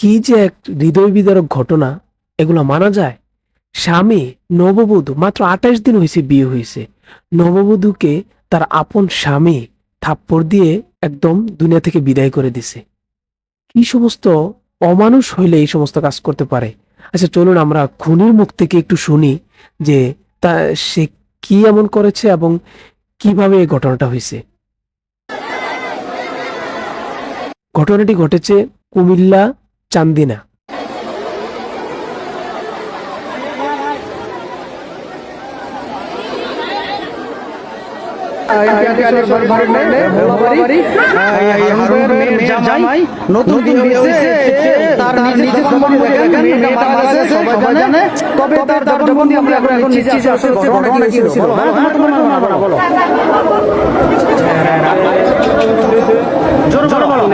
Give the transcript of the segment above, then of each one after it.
কি যে এক হৃদয় বিদারক ঘটনা, এগুলো মানা যায়? স্বামী নববধূ, মাত্র আঠাশ দিন হয়েছে বিয়ে হয়েছে নববধূকে তার আপন স্বামী থাপ্পড় দিয়ে একদম দুনিয়া থেকে বিদায় করে দিছে। কি সমস্ত অমানুষ হইলে এই সমস্ত কাজ করতে পারে? আচ্ছা চলুন আমরা খুনির মুখ থেকে একটু শুনি যে তা সে কি এমন করেছে এবং কীভাবে এই ঘটনাটা হয়েছে ঘটনাটি ঘটেছে কুমিল্লা চান্দিনা। তবে তার জবানবন্দি আমরা এখন এখন নিচে ঘটনা কি ছিল। বলো হ্যাঁ তোমার তোমার বলো বলো জোর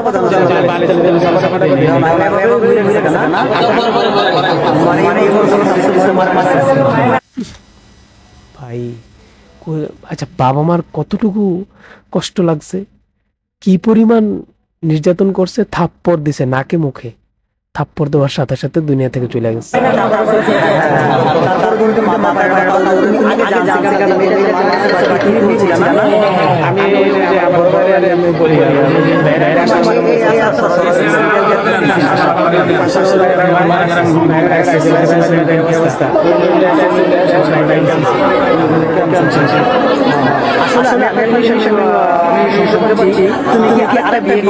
কথাবার্তা আচ্ছা বাবা মার কতটুকু কষ্ট লাগছে? কি পরিমাণ নির্যাতন করছে? থাপ্পর দিছে নাকে সেই ভিডিও দেওয়ার সাথে সাথে দুনিয়া থেকে চলে গেছে। কি নাজু আমি মনে মনে এখন মেয়ে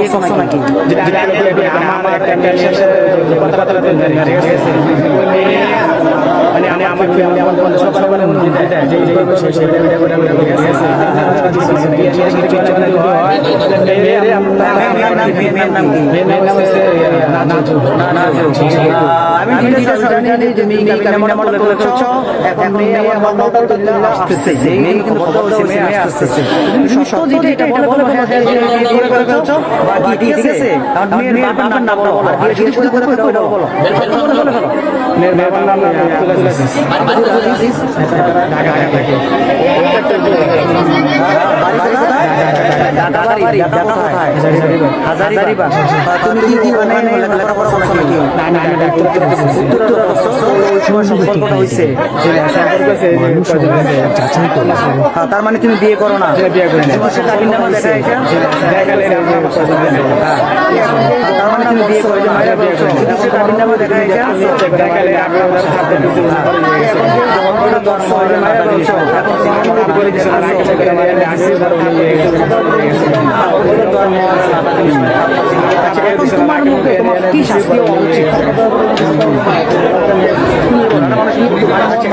আমার ঠিক আছে মেয়ের বাবার নাম বলো মেয়ের বাবার নাম ঢাকা ঢাকা। থেকে তার মানে তুমি বিয়ে করো না বিয়ে করি না তার মানে তুমি করো দেখালে তোমার মুখে তোমার কি শাস্তি হওয়া উচিত?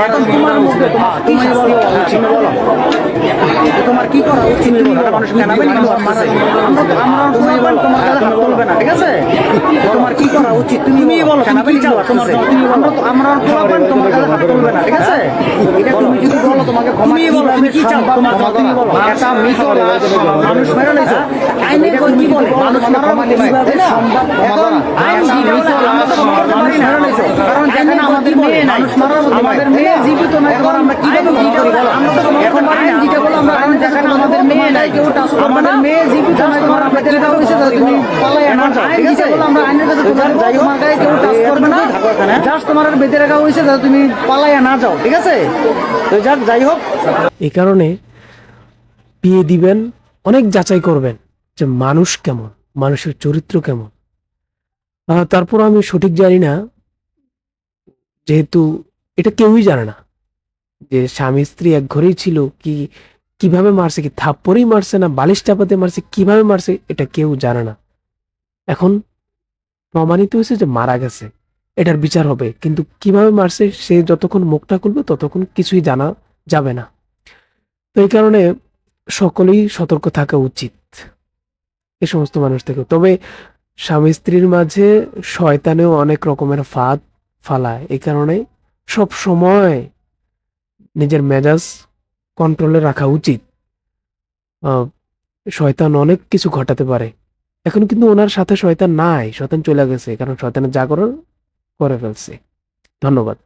এখন তোমার মুখে তোমার কি শাস্তি হওয়া উচিত বলো। তোমার কি করা উচিত? তুমি বলো। মানুষ জানাবে না মারছে আমরা তোমার তোমার হাত তুলবে না, ঠিক আছে? তোমার কি করা উচিত? তুমি বলো জানাবে কি চাও তোমার তুমি বলো। আমরা পোলাপান তোমার কাছে হাত না ঠিক আছে? এটা তুমি যদি বলো তোমাকে তুমি বলো তুমি কি চাও? তোমার তুমি বলো। এটা মৃত মানুষ মেরে লাইছো আইনে কই কি বলে। মানুষ ক্ষমা দিবে এখন আইন লাশ মানুষ মেরে লাইছো কারণ যেখানে আমাদের মেয়ে নাই। আমাদের মেয়ে জীবিত নাই। এখন আমরা কীভাবে কি করি বলো। এখন আইন যেটা বলো আমরা আইন মেয়ে নাই কেউ টাচ করবে না। মেয়ে জীবিত তোমার আমরা দিলে দাও তুমি ঠিক আছে আমরা আইনের কাছে তোমার তোমার গায়ে কেউ টাচ করবে না। জাস্ট তোমার বেঁধে রাখা হইছে যাতে তুমি পালাইয়া না যাও ঠিক আছে? তো যাক যাই হোক। এই কারণে বিয়ে দিবেন অনেক যাচাই করবেন যে মানুষ কেমন মানুষের চরিত্র কেমন। আহ, তারপর আমি সঠিক জানি না যেহেতু এটা কেউই জানে না যে স্বামী স্ত্রী এক ঘরেই ছিল কি কীভাবে মারছে কি? থাপ্পরেই মারছে না? বালিশ চাপাতে মারছে? কীভাবে মারছে? এটা কেউ জানে না। এখন প্রমাণিত হয়েছে যে মারা গেছে। এটার বিচার হবে। কিন্তু কীভাবে মারছে? সে যতক্ষণ মুখটা খুলবে, ততক্ষণ কিছুই জানা যাবে না। তো এই কারণে সকলেই সতর্ক থাকা উচিত। এ সমস্ত মানুষ থেকে। তবে স্বামী স্ত্রীর মাঝে শয়তানেও অনেক রকমের ফাঁদ ফালায়। এই কারণে সব সময় নিজের মেজাজ কন্ট্রোলে রাখা উচিত। শয়তান অনেক কিছু ঘটাতে পারে। এখন কিন্তু ওনার সাথে শয়তান নাই, শয়তান চলে গেছে, কারণ শয়তানের জাগরণ করে ফেলছে। ধন্যবাদ।